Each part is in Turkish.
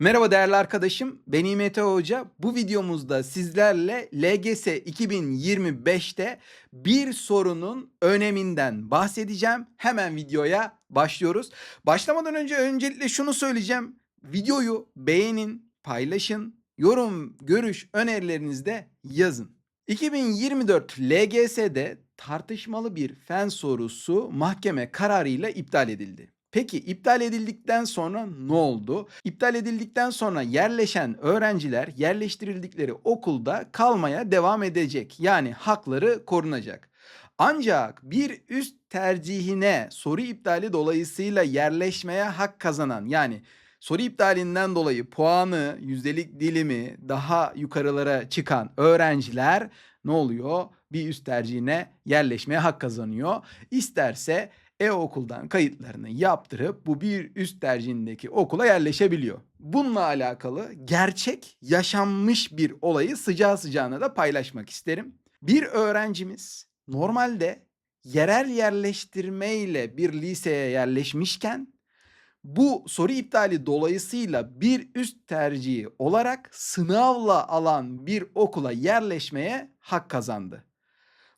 Merhaba değerli arkadaşım, ben İmete Hoca. Bu videomuzda sizlerle LGS 2025'te bir sorunun öneminden bahsedeceğim. Hemen videoya başlıyoruz. Başlamadan önce öncelikle şunu söyleyeceğim. Videoyu beğenin, paylaşın, yorum, görüş, önerilerinizi de yazın. 2024 LGS'de tartışmalı bir fen sorusu mahkeme kararıyla iptal edildi. Peki iptal edildikten sonra ne oldu? İptal edildikten sonra yerleşen öğrenciler yerleştirildikleri okulda kalmaya devam edecek. Yani hakları korunacak. Ancak bir üst tercihine soru iptali dolayısıyla yerleşmeye hak kazanan yani soru iptalinden dolayı puanı, yüzdelik dilimi daha yukarılara çıkan öğrenciler ne oluyor? Bir üst tercihine yerleşmeye hak kazanıyor. İsterse e-okuldan kayıtlarını yaptırıp bu bir üst tercihindeki okula yerleşebiliyor. Bununla alakalı gerçek yaşanmış bir olayı sıcağı sıcağına da paylaşmak isterim. Bir öğrencimiz normalde yerel yerleştirme ile bir liseye yerleşmişken bu soru iptali dolayısıyla bir üst tercihi olarak sınavla alan bir okula yerleşmeye hak kazandı.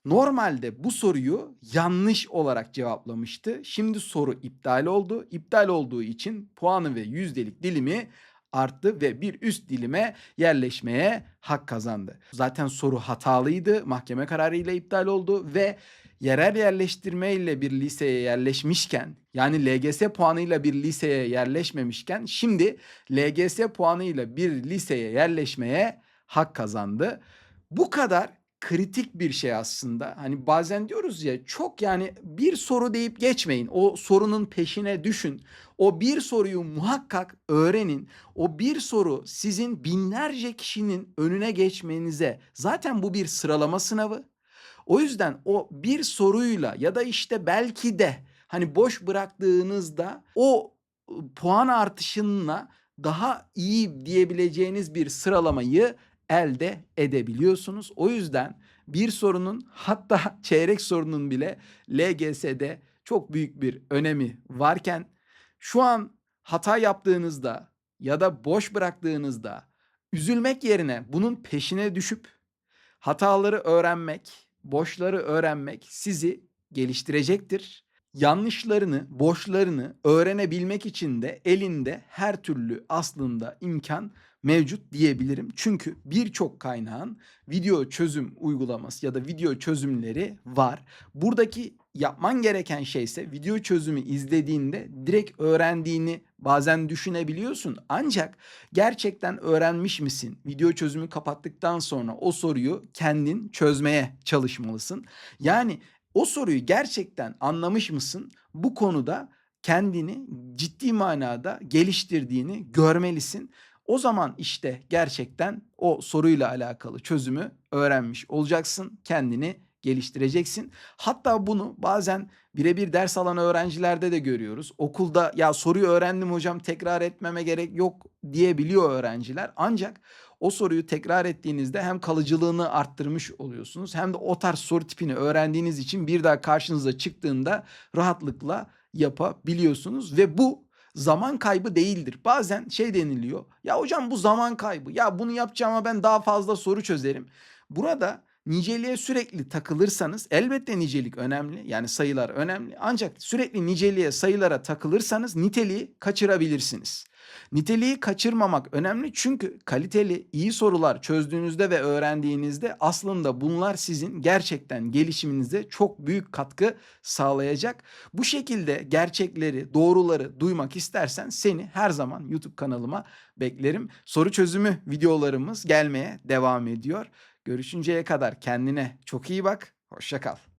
Normalde bu soruyu yanlış olarak cevaplamıştı. Şimdi soru iptal oldu. İptal olduğu için puanı ve yüzdelik dilimi arttı ve bir üst dilime yerleşmeye hak kazandı. Zaten soru hatalıydı. Mahkeme kararıyla iptal oldu ve yerel yerleştirme ile bir liseye yerleşmişken yani LGS puanıyla bir liseye yerleşmemişken şimdi LGS puanıyla bir liseye yerleşmeye hak kazandı. Bu kadar kritik bir şey aslında. Hani bazen diyoruz ya çok yani bir soru deyip geçmeyin. O sorunun peşine düşün. O bir soruyu muhakkak öğrenin. O bir soru sizin binlerce kişinin önüne geçmenize zaten bu bir sıralama sınavı. O yüzden o bir soruyla ya da işte belki de hani boş bıraktığınızda o puan artışınla daha iyi diyebileceğiniz bir sıralamayı elde edebiliyorsunuz. O yüzden bir sorunun hatta çeyrek sorunun bile LGS'de çok büyük bir önemi varken şu an hata yaptığınızda ya da boş bıraktığınızda üzülmek yerine bunun peşine düşüp hataları öğrenmek, boşları öğrenmek sizi geliştirecektir. Yanlışlarını, boşlarını öğrenebilmek için de elinde her türlü aslında imkan mevcut diyebilirim. Çünkü birçok kaynağın video çözüm uygulaması ya da video çözümleri var. Buradaki yapman gereken şey ise video çözümü izlediğinde direkt öğrendiğini bazen düşünebiliyorsun. Ancak gerçekten öğrenmiş misin? Video çözümü kapattıktan sonra o soruyu kendin çözmeye çalışmalısın. Yani o soruyu gerçekten anlamış mısın? Bu konuda kendini ciddi manada geliştirdiğini görmelisin. O zaman işte gerçekten o soruyla alakalı çözümü öğrenmiş olacaksın. Kendini geliştireceksin. Hatta bunu bazen birebir ders alan öğrencilerde de görüyoruz. Okulda ya soruyu öğrendim hocam tekrar etmeme gerek yok diyebiliyor öğrenciler. Ancak o soruyu tekrar ettiğinizde hem kalıcılığını arttırmış oluyorsunuz hem de o tarz soru tipini öğrendiğiniz için bir daha karşınıza çıktığında rahatlıkla yapabiliyorsunuz ve bu zaman kaybı değildir. Bazen şey deniliyor. Ya hocam bu zaman kaybı. Ya bunu yapacağıma ben daha fazla soru çözerim. Burada niceliğe sürekli takılırsanız elbette nicelik önemli. Yani sayılar önemli. Ancak sürekli niceliğe sayılara takılırsanız niteliği kaçırabilirsiniz. Niteliği kaçırmamak önemli çünkü kaliteli iyi sorular çözdüğünüzde ve öğrendiğinizde aslında bunlar sizin gerçekten gelişiminize çok büyük katkı sağlayacak. Bu şekilde gerçekleri, doğruları duymak istersen seni her zaman YouTube kanalıma beklerim. Soru çözümü videolarımız gelmeye devam ediyor. Görüşünceye kadar kendine çok iyi bak. Hoşça kal.